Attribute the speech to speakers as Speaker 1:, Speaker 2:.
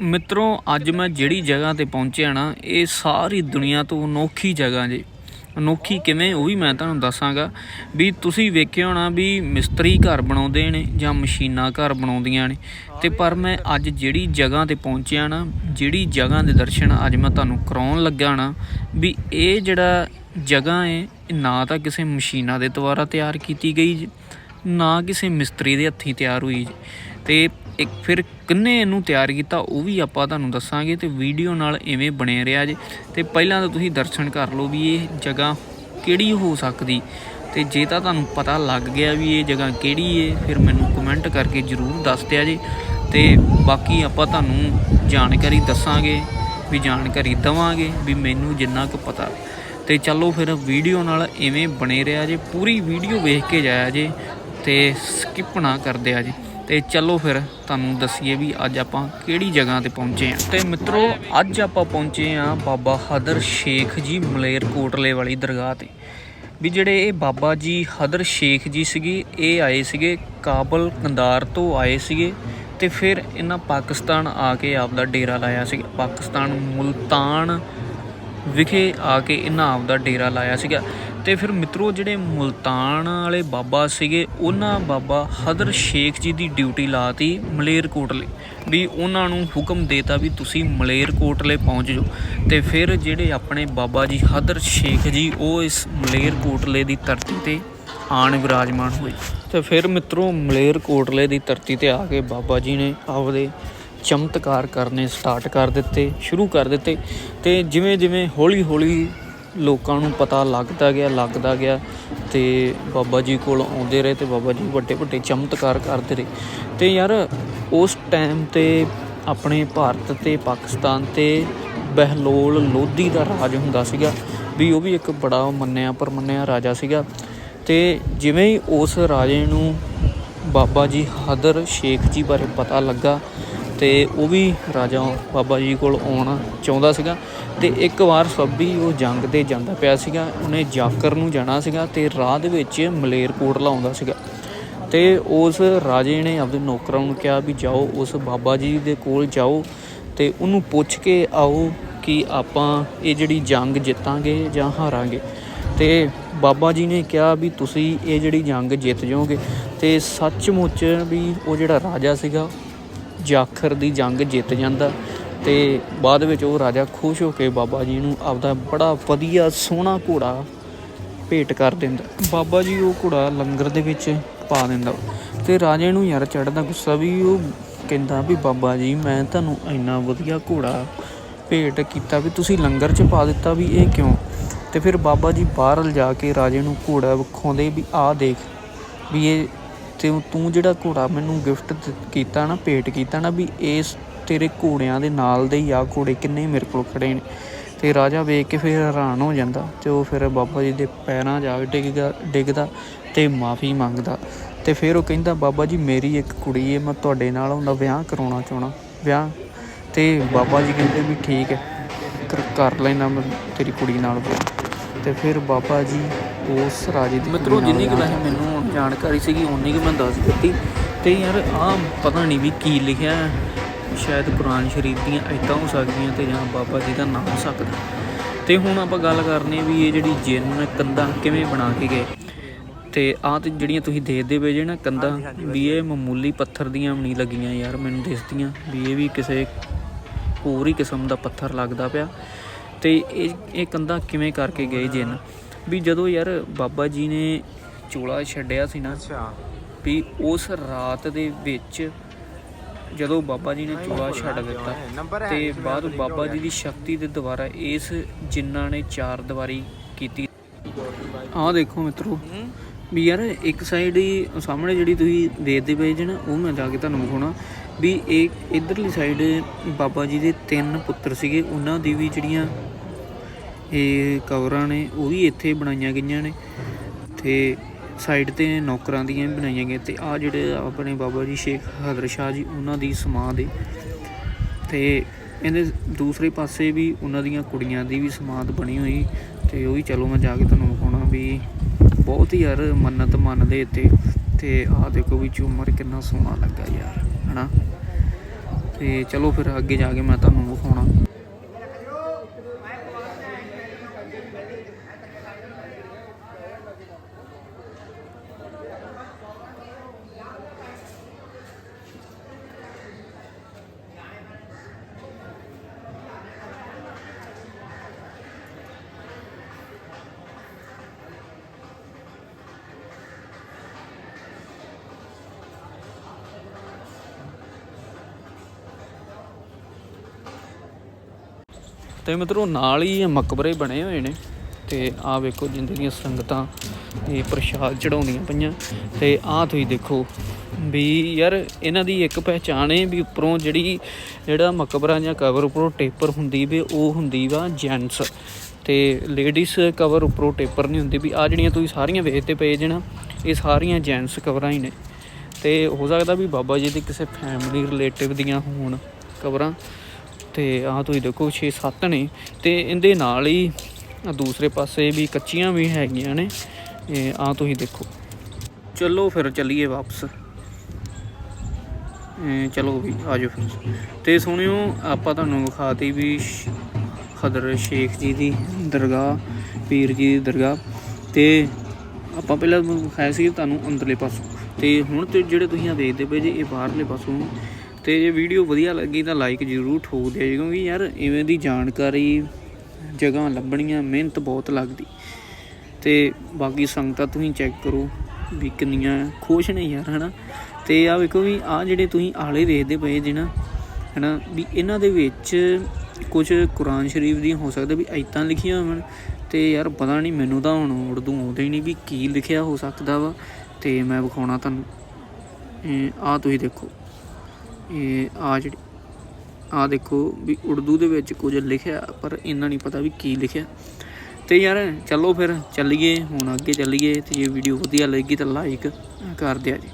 Speaker 1: ਮਿੱਤਰੋ ਅੱਜ ਮੈਂ ਜਿਹੜੀ ਜਗ੍ਹਾ ਤੇ ਪਹੁੰਚਿਆ ਨਾ ਇਹ ਸਾਰੀ ਦੁਨੀਆ ਤੋਂ ਅਨੋਖੀ ਜਗ੍ਹਾ ਜੀ। ਅਨੋਖੀ ਕਿਵੇਂ ਉਹ ਵੀ ਮੈਂ ਤੁਹਾਨੂੰ ਦੱਸਾਂਗਾ। ਵੀ ਤੁਸੀਂ ਵੇਖਿਆ ਹੋਣਾ ਵੀ ਮਿਸਤਰੀ ਘਰ ਬਣਾਉਂਦੇ ਨੇ ਜਾਂ ਮਸ਼ੀਨਾਂ ਘਰ ਬਣਾਉਂਦੀਆਂ ਨੇ। ਤੇ ਪਰ ਮੈਂ ਅੱਜ ਜਿਹੜੀ ਜਗ੍ਹਾ ਤੇ ਪਹੁੰਚਿਆ ਨਾ ਜਿਹੜੀ ਜਗ੍ਹਾ ਦੇ ਦਰਸ਼ਨ ਅੱਜ ਮੈਂ ਤੁਹਾਨੂੰ ਕਰਾਉਣ ਲੱਗਾ ਨਾ ਵੀ ਇਹ ਜਿਹੜਾ ਜਗ੍ਹਾ ਹੈ ਨਾ ਤਾਂ ਕਿਸੇ ਮਸ਼ੀਨਾਂ ਦੇ ਦੁਆਰਾ ਤਿਆਰ ਕੀਤੀ ਗਈ ਜੀ, ਨਾ ਕਿਸੇ ਮਿਸਤਰੀ ਦੇ ਹੱਥੀਂ ਤਿਆਰ ਹੋਈ ਜੀ। ਤੇ ਇੱਕ ਫਿਰ ਕਿੰਨੇ ਇਹਨੂੰ ਤਿਆਰ ਕੀਤਾ ਉਹ ਵੀ ਆਪਾਂ ਤੁਹਾਨੂੰ ਦੱਸਾਂਗੇ ਤੇ ਵੀਡੀਓ ਨਾਲ ਐਵੇਂ ਬਣੇ ਰਿਹਾ ਜੇ। ਤੇ ਪਹਿਲਾਂ ਤਾਂ ਤੁਸੀਂ ਦਰਸ਼ਨ ਕਰ ਲਓ ਵੀ ਇਹ ਜਗ੍ਹਾ ਕਿਹੜੀ ਹੋ ਸਕਦੀ। ਤੇ ਜੇ ਤਾਂ ਤੁਹਾਨੂੰ ਪਤਾ ਲੱਗ ਗਿਆ ਵੀ ਇਹ ਜਗ੍ਹਾ ਕਿਹੜੀ ਏ, ਫਿਰ ਮੈਨੂੰ ਕਮੈਂਟ ਕਰਕੇ ਜਰੂਰ ਦੱਸ ਦਿਆ ਜੇ। ਤੇ ਬਾਕੀ ਆਪਾਂ ਤੁਹਾਨੂੰ ਜਾਣਕਾਰੀ ਦੱਸਾਂਗੇ, ਵੀ ਜਾਣਕਾਰੀ ਦਵਾਂਗੇ, ਵੀ ਮੈਨੂੰ ਜਿੰਨਾ ਕੁ ਪਤਾ। ਤੇ ਚਲੋ ਫਿਰ ਵੀਡੀਓ ਨਾਲ ਐਵੇਂ ਬਣੇ ਰਿਹਾ ਜੇ। ਪੂਰੀ ਵੀਡੀਓ ਵੇਖ ਕੇ ਜਾਇਆ ਜੇ ਤੇ ਸਕਿਪ ਨਾ ਕਰਦੇ ਆ ਜੀ। ਤੇ ਚਲੋ ਫਿਰ ਤੁਹਾਨੂੰ ਦੱਸੀਏ ਵੀ ਅੱਜ ਆਪਾਂ ਕਿਹੜੀ ਜਗ੍ਹਾ ਤੇ ਪਹੁੰਚੇ ਆ ਤੇ ਮਿੱਤਰੋ, ਅੱਜ ਆਪਾਂ ਪਹੁੰਚੇ ਆ ਬਾਬਾ ਹਦਰ ਸ਼ੇਖ ਜੀ ਮਲੇਰ ਕੋਟਲੇ ਵਾਲੀ ਦਰਗਾਹ ਤੇ। ਵੀ ਜਿਹੜੇ ਇਹ ਬਾਬਾ ਜੀ ਹਦਰ ਸ਼ੇਖ ਜੀ ਸੀਗੇ, ਇਹ ਆਏ ਸੀਗੇ ਕਾਬਲ ਕੰਦਾਰ ਤੋਂ ਆਏ ਸੀਗੇ ਤੇ ਫਿਰ ਇਹਨਾਂ ਪਾਕਿਸਤਾਨ ਆ ਕੇ ਆਪਦਾ ਡੇਰਾ ਲਾਇਆ ਸੀ ਪਾਕਿਸਤਾਨ ਮੁਲਤਾਨ ਵਿਖੇ ਆ ਕੇ ਇਹਨਾਂ ਆਪਦਾ ਡੇਰਾ ਲਾਇਆ ਸੀਗਾ। ਤੇ ਫਿਰ ਮਿੱਤਰੋ, ਜਿਹੜੇ ਮੁਲਤਾਨ ਵਾਲੇ ਬਾਬਾ ਸੀਗੇ, ਉਹਨਾਂ ਬਾਬਾ ਹਦਰ ਸ਼ੇਖ ਜੀ ਦੀ ਡਿਊਟੀ ਲਾਤੀ ਮਲੇਰਕੋਟਲੇ। ਵੀ ਉਹਨਾਂ ਨੂੰ ਹੁਕਮ ਦੇਤਾ ਵੀ ਤੁਸੀਂ ਮਲੇਰਕੋਟਲੇ ਪਹੁੰਚ ਜਾਓ। ਤੇ ਫਿਰ ਜਿਹੜੇ ਆਪਣੇ ਬਾਬਾ ਜੀ ਹਦਰ ਸ਼ੇਖ ਜੀ, ਉਹ ਇਸ ਮਲੇਰਕੋਟਲੇ ਦੀ ਧਰਤੀ ਤੇ ਆਣ ਵਿਰਾਜਮਾਨ ਹੋਏ। ਤੇ ਫਿਰ ਮਿੱਤਰੋ, ਮਲੇਰਕੋਟਲੇ ਦੀ ਧਰਤੀ ਤੇ ਆ ਕੇ ਬਾਬਾ ਜੀ ਨੇ ਆਪਦੇ ਚਮਤਕਾਰ ਕਰਨੇ ਸਟਾਰਟ ਕਰ ਦਿੱਤੇ, ਸ਼ੁਰੂ ਕਰ ਦਿੱਤੇ ਤੇ ਜਿਵੇਂ ਜਿਵੇਂ ਹੌਲੀ ਹੌਲੀ ਲੋਕਾਂ ਨੂੰ ਪਤਾ ਲੱਗਦਾ ਗਿਆ ਲੱਗਦਾ ਗਿਆ ਤੇ ਬਾਬਾ ਜੀ ਕੋਲ ਆਉਂਦੇ ਰਹੇ ਤੇ ਬਾਬਾ ਜੀ ਵੱਡੇ ਵੱਡੇ ਚਮਤਕਾਰ ਕਰਦੇ ਰਹੇ। ਤੇ ਯਾਰ ਉਸ ਟਾਈਮ ਤੇ ਆਪਣੇ ਭਾਰਤ ਤੇ ਪਾਕਿਸਤਾਨ ਤੇ ਬਹਿਲੋਲ ਲੋਧੀ ਦਾ ਰਾਜ ਹੁੰਦਾ ਸੀਗਾ, ਵੀ ਉਹ ਵੀ ਇੱਕ ਬੜਾ ਮੰਨਿਆ ਪਰਮੰਨਿਆ ਰਾਜਾ ਸੀਗਾ ਤੇ ਜਿਵੇਂ ਹੀ ਉਸ ਰਾਜੇ ਨੂੰ ਬਾਬਾ ਜੀ ਹਦਰ ਸ਼ੇਖ ਜੀ ਬਾਰੇ ਪਤਾ ਲੱਗਾ ਤੇ ਉਹ ਵੀ ਰਾਜਾ ਬਾਬਾ ਜੀ ਕੋਲ ਆਉਣਾ ਚਾਹੁੰਦਾ ਸੀਗਾ ਤੇ ਇੱਕ ਵਾਰ ਸੱਭੀ ਉਹ ਜੰਗ ਤੇ ਜਾਂਦਾ ਪਿਆ ਸੀਗਾ, ਉਹਨੇ ਜਾਕਰ ਨੂੰ ਜਾਣਾ ਸੀਗਾ ਤੇ ਰਾਹ ਦੇ ਵਿੱਚ ਮਲੇਰਕੋਟਲਾ ਆਉਂਦਾ ਸੀਗਾ। ਤੇ ਉਸ ਰਾਜੇ ਨੇ ਆਪਣੇ ਨੌਕਰਾਂ ਨੂੰ ਕਿਹਾ ਵੀ ਜਾਓ, ਉਸ ਬਾਬਾ ਜੀ ਦੇ ਕੋਲ ਜਾਓ ਤੇ ਉਹਨੂੰ ਪੁੱਛ ਕੇ ਆਓ ਕਿ ਆਪਾਂ ਇਹ ਜਿਹੜੀ ਜੰਗ ਜਿੱਤਾਂਗੇ ਜਾਂ ਹਾਰਾਂਗੇ। ਤੇ ਬਾਬਾ ਜੀ ਨੇ ਕਿਹਾ ਵੀ ਤੁਸੀਂ ਇਹ ਜਿਹੜੀ ਜੰਗ ਜਿੱਤ ਜਾਓਗੇ ਤੇ ਸੱਚਮੁੱਚ ਵੀ ਉਹ ਜਿਹੜਾ ਰਾਜਾ ਸੀਗਾ ਜਾਖਰ ਦੀ ਜੰਗ ਜਿੱਤ ਜਾਂਦਾ ਤੇ ਬਾਅਦ ਵਿੱਚ ਉਹ ਰਾਜਾ ਖੁਸ਼ ਹੋ ਕੇ ਬਾਬਾ ਜੀ ਨੂੰ ਆਪਦਾ ਬੜਾ ਵਧੀਆ ਸੋਹਣਾ ਘੋੜਾ ਭੇਟ ਕਰ ਦਿੰਦਾ। ਬਾਬਾ ਜੀ ਉਹ ਘੋੜਾ ਲੰਗਰ ਦੇ ਵਿੱਚ ਪਾ ਦਿੰਦਾ। ਤੇ ਰਾਜੇ ਨੂੰ ਯਾਰ ਚੜਦਾ ਗੁੱਸਾ ਵੀ ਉਹ ਕਹਿੰਦਾ ਵੀ ਬਾਬਾ ਜੀ, ਮੈਂ ਤੁਹਾਨੂੰ ਇੰਨਾ ਵਧੀਆ ਘੋੜਾ ਭੇਟ ਕੀਤਾ ਵੀ ਤੁਸੀਂ ਲੰਗਰ 'ਚ ਪਾ ਦਿੱਤਾ ਵੀ ਇਹ ਕਿਉਂ? ਤੇ ਫਿਰ ਬਾਬਾ ਜੀ ਬਾਹਰ ਲਿਜਾ ਕੇ ਰਾਜੇ ਨੂੰ ਘੋੜਾ ਵਿਖਾਉਂਦੇ ਵੀ ਆਹ ਦੇਖ ਵੀ ਇਹ ਤੇ ਤੂੰ ਜਿਹੜਾ ਘੋੜਾ ਮੈਨੂੰ ਗਿਫਟ ਕੀਤਾ ਨਾ, ਭੇਟ ਕੀਤਾ ਨਾ ਵੀ ਇਸ ਤੇਰੇ ਘੋੜਿਆਂ ਦੇ ਨਾਲ ਦੇ ਹੀ ਆ ਘੋੜੇ ਕਿੰਨੇ ਮੇਰੇ ਕੋਲ ਖੜੇ ਨੇ। ਤੇ ਰਾਜਾ ਵੇਖ ਕੇ ਫਿਰ ਹੈਰਾਨ ਹੋ ਜਾਂਦਾ ਤੇ ਉਹ ਫਿਰ ਬਾਬਾ ਜੀ ਦੇ ਪੈਰਾਂ ਜਾ ਕੇ ਡਿੱਗਦਾ ਡਿੱਗਦਾ ਤੇ ਮਾਫੀ ਮੰਗਦਾ। ਤੇ ਫਿਰ ਉਹ ਕਹਿੰਦਾ, ਬਾਬਾ ਜੀ, ਮੇਰੀ ਇੱਕ ਕੁੜੀ ਹੈ ਮੈਂ ਤੁਹਾਡੇ ਨਾਲ ਉਹਦਾ ਵਿਆਹ ਕਰਾਉਣਾ ਚਾਹਣਾ ਵਿਆਹ। ਤੇ ਬਾਬਾ ਜੀ ਕਹਿੰਦੇ ਵੀ ਠੀਕ ਹੈ ਕਰ- ਕਰ ਲੈਣਾ ਮੈਂ ਤੇਰੀ ਕੁੜੀ ਨਾਲ। ਵਿਆਹ ਤੇ ਫਿਰ ਬਾਬਾ ਜੀ ਉਸ ਰਾਜੇ ਦੀ ਮਿੱਤਰੋ ਜਿੰਨੀ ਕੁ ਵੈਸੇ ਮੈਨੂੰ ਜਾਣਕਾਰੀ ਸੀਗੀ ਉਨੀ ਕੁ ਮੈਂ ਦੱਸ ਦਿੱਤੀ। ਤੇ ਯਾਰ ਆ ਪਤਾ ਨਹੀਂ ਵੀ ਕੀ ਲਿਖਿਆ। ਸ਼ਾਇਦ ਕੁਰਾਨ ਸ਼ਰੀਫ ਦੀਆਂ ਐਤਾਂ ਹੋ ਸਕਦੀਆਂ ਤੇ ਜਾਂ ਬਾਬਾ ਜੀ ਦਾ ਨਾਮ ਹੋ ਸਕਦਾ। ਤੇ ਹੁਣ ਆਪਾਂ ਗੱਲ ਕਰਨੀ ਵੀ ਇਹ ਜਿਹੜੀ ਜਿੰਨ ਕੰਧਾਂ ਕਿਵੇਂ ਬਣਾ ਕੇ ਗਏ। ਤੇ ਆਹ ਤੇ ਜਿਹੜੀਆਂ ਤੁਸੀਂ ਦੇਖਦੇ ਪਏ ਜੇ ਨਾ ਕੰਧਾਂ ਵੀ ਇਹ ਮਾਮੂਲੀ ਪੱਥਰ ਦੀਆਂ ਨਹੀਂ ਲੱਗੀਆਂ ਯਾਰ ਮੈਨੂੰ ਦਿਸਦੀਆਂ। ਵੀ ਇਹ ਵੀ ਕਿਸੇ ਹੋਰ ਹੀ ਕਿਸਮ ਦਾ ਪੱਥਰ ਲੱਗਦਾ ਪਿਆ। ਤੇ ਇਹ ਇਹ ਕੰਧਾਂ ਕਿਵੇਂ ਕਰਕੇ ਗਏ ਜਿੰਨ? ਵੀ ਜਦੋਂ ਯਾਰ ਬਾਬਾ ਜੀ ਨੇ ਚੋਲਾ ਛੱਡਿਆ ਸੀ ਨਾ ਵੀ ਉਸ ਰਾਤ ਦੇ ਵਿੱਚ ਜਦੋਂ ਬਾਬਾ ਜੀ ਨੇ ਚੋਲਾ ਛੱਡ ਦਿੱਤਾ ਤੇ ਬਾਅਦ ਬਾਬਾ ਜੀ ਦੀ ਸ਼ਕਤੀ ਦੇ ਦੁਆਰਾ ਇਸ ਜਿਨ੍ਹਾਂ ਨੇ ਚਾਰ ਦੀਵਾਰੀ ਕੀਤੀ। ਆਹ ਦੇਖੋ ਮਿੱਤਰੋ ਵੀ ਯਾਰ ਇੱਕ ਸਾਈਡ ਹੀ ਸਾਹਮਣੇ ਜਿਹੜੀ ਤੁਸੀਂ ਦੇਖਦੇ ਪਏ ਜੇ ਨਾ ਉਹ ਮੈਂ ਜਾ ਕੇ ਤੁਹਾਨੂੰ ਵਿਖਾਉਣਾ। ਵੀ ਇਹ ਇਧਰਲੀ ਸਾਈਡ ਬਾਬਾ ਜੀ ਦੇ ਤਿੰਨ ਪੁੱਤਰ ਸੀਗੇ ਉਹਨਾਂ ਦੀ ਵੀ ਜਿਹੜੀਆਂ ਇਹ ਕਵਰਾਂ ਨੇ, ਉਹ ਵੀ ਇੱਥੇ ਬਣਾਈਆਂ ਗਈਆਂ ਨੇ ਤੇ ਸਾਈਡ ਤੇ ਨੌਕਰਾਂ ਦੀਆਂ ਵੀ ਬਣਾਈਆਂ ਗਈਆਂ ਤੇ ਆ ਜਿਹੜੇ ਆਪਣੇ ਬਾਬਾ ਜੀ ਸ਼ੇਖ ਹਦਰ ਸ਼ਾਹ ਜੀ, ਉਹਨਾਂ ਦੀ ਸਮਾਧ ਹੈ ਤੇ ਇਹਦੇ ਦੂਸਰੇ ਪਾਸੇ ਵੀ ਉਹਨਾਂ ਦੀਆਂ ਕੁੜੀਆਂ ਦੀ ਵੀ ਸਮਾਧ ਬਣੀ ਹੋਈ ਤੇ ਉਹ ਵੀ ਚਲੋ ਮੈਂ ਜਾ ਕੇ ਤੁਹਾਨੂੰ ਵਿਖਾਉਣਾ ਵੀ ਬਹੁਤ ਹੀ ਯਾਰ ਮੰਨਤ ਮੰਨਦੇ ਇੱਥੇ ਤੇ ਆਹ ਦੇਖੋ ਵੀ ਝੂਮਰ ਕਿੰਨਾ ਸੋਹਣਾ ਲੱਗਾ ਯਾਰ, ਹਨਾ? ਤੇ ਚਲੋ ਫਿਰ ਅੱਗੇ ਜਾ ਕੇ ਮੈਂ ਤੁਹਾਨੂੰ ਵਿਖਾਉਣਾ। ਤੇ ਮਿੱਤਰੋ ਨਾਲ ਹੀ ਮਕਬਰੇ ਬਣੇ ਹੋਏ ਨੇ ਤੇ ਆਹ ਵੇਖੋ ਜਿੰਦਗੀਆਂ ਸੰਗਤਾਂ ਇਹ ਪ੍ਰਸ਼ਾਦ ਚੜਾਉਂਦੀਆਂ ਪਈਆਂ ਤੇ ਆਹ ਤੁਸੀਂ ਦੇਖੋ ਵੀ ਯਾਰ ਇਹਨਾਂ ਦੀ ਇੱਕ ਪਹਿਚਾਣ ਹੈ ਵੀ ਉੱਪਰੋਂ ਜਿਹੜੀ ਜਿਹੜਾ ਮਕਬਰਾ ਜਾਂ ਕਵਰ ਉੱਪਰੋਂ ਟੇਪਰ ਹੁੰਦੀ ਵੀ ਉਹ ਹੁੰਦੀ ਵਾ ਜੈਂਟਸ ਤੇ ਲੇਡੀਜ਼ ਕਵਰ ਉੱਪਰੋਂ ਟੇਪਰ ਨਹੀਂ ਹੁੰਦੀ ਵੀ ਆ ਜਿਹੜੀਆਂ ਤੁਸੀਂ ਸਾਰੀਆਂ ਵੇਖਦੇ ਪਏ ਜੇ ਨਾ, ਇਹ ਸਾਰੀਆਂ ਜੈਂਟਸ ਕਵਰਾਂ ਹੀ ਨੇ। ਤੇ ਹੋ ਸਕਦਾ ਵੀ ਬਾਬਾ ਜੀ ਦੀ ਕਿਸੇ ਫੈਮਿਲੀ ਰਿਲੇਟਿਵ ਦੀਆਂ ਹੋਣ ਕਵਰਾਂ। ਤੇ ਆਹ ਤੁਸੀਂ ਦੇਖੋ 6-7 ਨੇ ਤੇ ਇਹਦੇ ਨਾਲ ਹੀ ਦੂਸਰੇ ਪਾਸੇ ਵੀ ਕੱਚੀਆਂ ਵੀ ਹੈਗੀਆਂ ਨੇ। ਆਹ ਤੁਸੀਂ ਦੇਖੋ। ਚਲੋ ਫਿਰ ਚੱਲੀਏ ਵਾਪਸ। ਚਲੋ ਵੀ ਆਜੋ ਫਿਰ। ਤੇ ਸੁਣਿਓ, ਆਪਾਂ ਤੁਹਾਨੂੰ ਵਿਖਾਤੀ ਵੀ ਖਦਰ ਸ਼ੇਖ ਜੀ ਦੀ ਦਰਗਾਹ, ਪੀਰ ਜੀ ਦੀ ਦਰਗਾਹ। ਤੇ ਆਪਾਂ ਪਹਿਲਾਂ ਵਿਖਾਇਆ ਸੀ ਤੁਹਾਨੂੰ ਅੰਦਰਲੇ ਪਾਸੋਂ। ਤੇ ਹੁਣ ਤੇ ਜਿਹੜੇ ਤੁਸੀਂ ਆ ਵੇਖਦੇ ਪਏ ਜੀ, ਇਹ ਬਾਹਰਲੇ ਪਾਸੋਂ ਤੇ ਜੇ ਵੀਡੀਓ ਵਧੀਆ ਲੱਗੀ ਤਾਂ ਲਾਈਕ ਜ਼ਰੂਰ ਠੋਕ ਦਿਓ ਜੀ, ਕਿਉਂਕਿ ਯਾਰ ਇਵੇਂ ਦੀ ਜਾਣਕਾਰੀ ਜਗ੍ਹਾ ਲੱਭਣੀਆਂ ਮਿਹਨਤ ਬਹੁਤ ਲੱਗਦੀ। ਤੇ ਬਾਕੀ ਸੰਗਤਾਂ ਤੁਸੀਂ ਚੈੱਕ ਕਰੋ ਵੀ ਕਿੰਨੀਆਂ ਖੁਸ਼ ਨੇ ਯਾਰ ਹਨਾ? ਤੇ ਆ ਵੇਖੋ ਵੀ ਆ ਜਿਹੜੇ ਤੁਸੀਂ ਆਲੇ ਵੇਖਦੇ ਪਏ ਜੇ ਨਾ ਹਨਾ? ਵੀ ਇਹਨਾਂ ਦੇ ਵਿੱਚ ਕੁਝ ਕੁਰਾਨ ਸ਼ਰੀਫ ਦੀਆਂ ਹੋ ਸਕਦਾ ਵੀ ਆਇਤਾਂ ਲਿਖੀਆਂ ਹੋਣ ਤੇ ਯਾਰ ਪਤਾ ਨਹੀਂ ਮੈਨੂੰ ਤਾਂ ਹੁਣ ਉਰਦੂ ਆਉਂਦਾ ਹੀ ਨਹੀਂ ਵੀ ਕੀ ਲਿਖਿਆ ਹੋ ਸਕਦਾ ਵਾ ਤੇ ਮੈਂ ਵਿਖਾਉਣਾ ਤੁਹਾਨੂੰ। ਇਹ ਆ ਤੁਸੀਂ ਦੇਖੋ। ਇਹ ਆ ਜਿਹੜੀ ਆ ਦੇਖੋ ਵੀ ਉਰਦੂ ਦੇ ਵਿੱਚ ਕੁਝ ਲਿਖਿਆ, ਪਰ ਇਹਨਾਂ ਨਹੀਂ ਪਤਾ ਵੀ ਕੀ ਲਿਖਿਆ। ਤੇ ਯਾਰ ਚਲੋ ਫਿਰ, ਚੱਲੀਏ, ਹੁਣ ਅੱਗੇ ਚੱਲੀਏ, ਤੇ ਜੇ ਵੀਡੀਓ ਵਧੀਆ ਲੱਗੀ ਤਾਂ ਲਾਈਕ ਕਰ ਦਿਆ ਜੀ।